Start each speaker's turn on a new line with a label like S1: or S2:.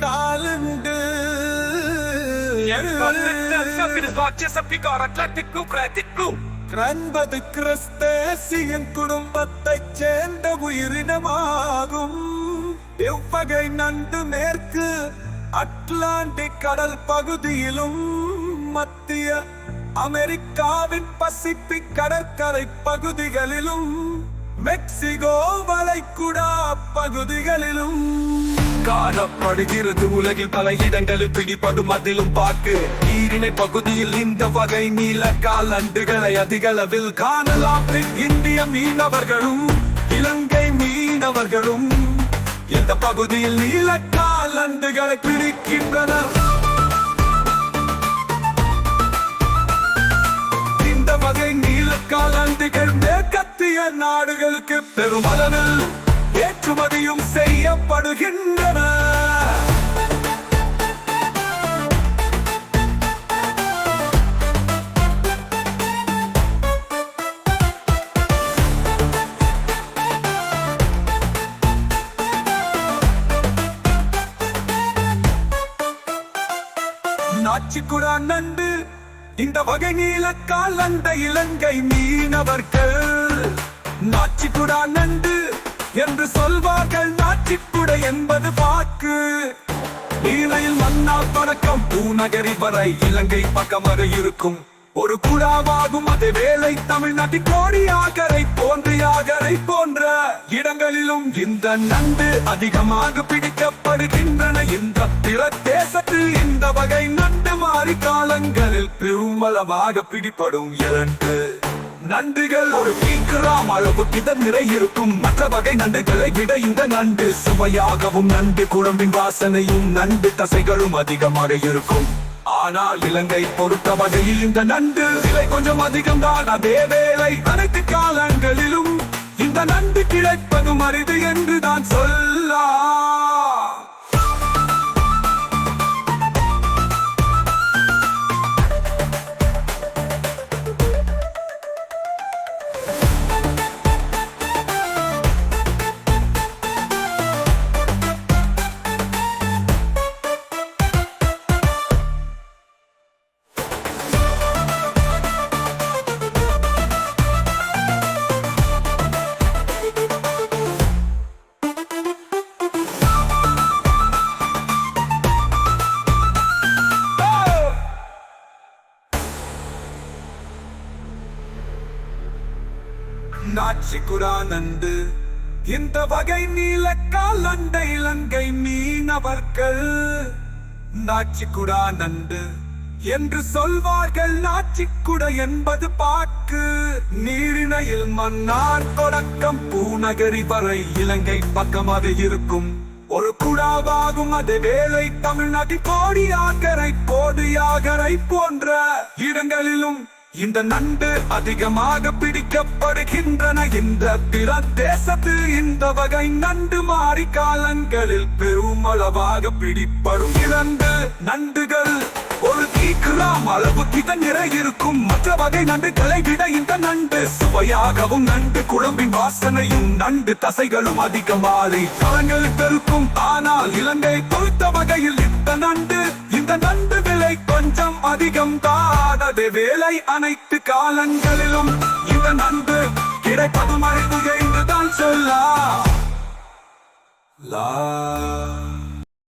S1: காலண்டு. என்பது கிறிஸ்தேசியின் குடும்பத்தைச் சேர்ந்த உயிரினமாகும். எவ்வகை நண்டு மேற்கு அட்லாண்டிக் கடல் பகுதியிலும் மத்திய அமெரிக்காவின் பசிபிக் கடற்கரை பகுதிகளிலும் மெக்சிகோ வளைகுடா பகுதிகளிலும்.
S2: காணப்படுகிறது. உலகில் பல இடங்களில் பிடிப்படும் அதிலும் பார்க்கு நீரிணை பகுதியில் இந்த வகை நீல காலண்டுகளை அதிகளவில் காணலாம்.
S1: இந்திய மீனவர்களும் இலங்கை மீனவர்களும் இந்த பகுதியில் நீல காலண்டுகளை பிடிக்கின்றனர் இந்த வகை நீல காலண்டுகள் மேற்கத்திய நாடுகளுக்கு பெருமளவில் ஏற்றுமதியும் செய்யப்படுகின்றன. நாச்சிக்குடா நண்டு இந்த வகை நீலக்கால் அந்த இலங்கை மீனவர்கள். நாச்சிக்குடா நண்டு என்று சொல்வார்கள் நாட்டிப்புடை என்பது பாக்கு நீலையில் மன்னால் தொடக்கம் பூநகரி வரை இலங்கை பக்கம் வரை இருக்கும். ஒரு குழாவாகும் அது வேலை தமிழ்நாட்டில் கோடியாகரை போன்ற யாகரை போன்ற இடங்களிலும் இந்த நண்டு அதிகமாக பிடிக்கப்படுகின்றன. இந்த பிரதேசத்தில் இந்த வகை நண்டு மாறி காலங்களில் பெருமளவாக பிடிப்படும் இரண்டு. நண்டுகள் ஒரு கிராம் அளவு இதன் நிறை இருக்கும் மற்ற வகை நண்டுகளை விட இந்த நண்டு சுவையாகவும் நண்டு குழம்பின் வாசனையும் நண்டு தசைகளும் அதிகமாக இருக்கும். ஆனால் இலங்கை பொறுத்த வகையில் இந்த நண்டு விலை கொஞ்சம் அதிகம் தான் அதே வேலை அனைத்து காலங்களிலும் இந்த நண்டு கிடைப்பதும் அரிது என்று தான் சொல்லலாம். நாச்சி குரானந்து இந்த வகை நீலக்கால் அண்ட இலங்கை மீனவர்கள். நாச்சிக்குடா நண்டு என்று சொல்வார்கள் நாச்சிக்குட என்பது பாக்கு. நீரிணையில் மன்னார் தொடக்கம் பூநகரி வரை இலங்கை பக்கமாக இருக்கும். ஒரு குழாவாகும் அது வேலை தமிழ்நாட்டில் கோடியாகரை போடியாகரை போன்ற இடங்களிலும் இந்த நண்டு அதிகமாக பிடிக்கப்படுகின்றன. இந்த பிரதேசத்து இந்த வகை நண்டு மாறி காலங்களில் பெருமளவாக பிடிப்படும். இரண்டு நண்டுகள் ஒரு கிராம் அளவு இதன் நிறை இருக்கும். மற்ற வகை நண்டுகளை விட இந்த நண்டு சுவையாகவும் நண்டு குழம்பின் வாசனையும் நண்டு தசைகளும் அதிகமாறி தளங்கள் பெருக்கும். ஆனால் இலங்கை பொறுத்த வகையில் இந்த நண்டு இந்த நண்டு விலை கொஞ்சம் அதிகம் தான். வேலை அனைத்து காலங்களிலும். இதன் அன்பு கிடைப்பது அறிவு என்றுதான் சொல்லா லா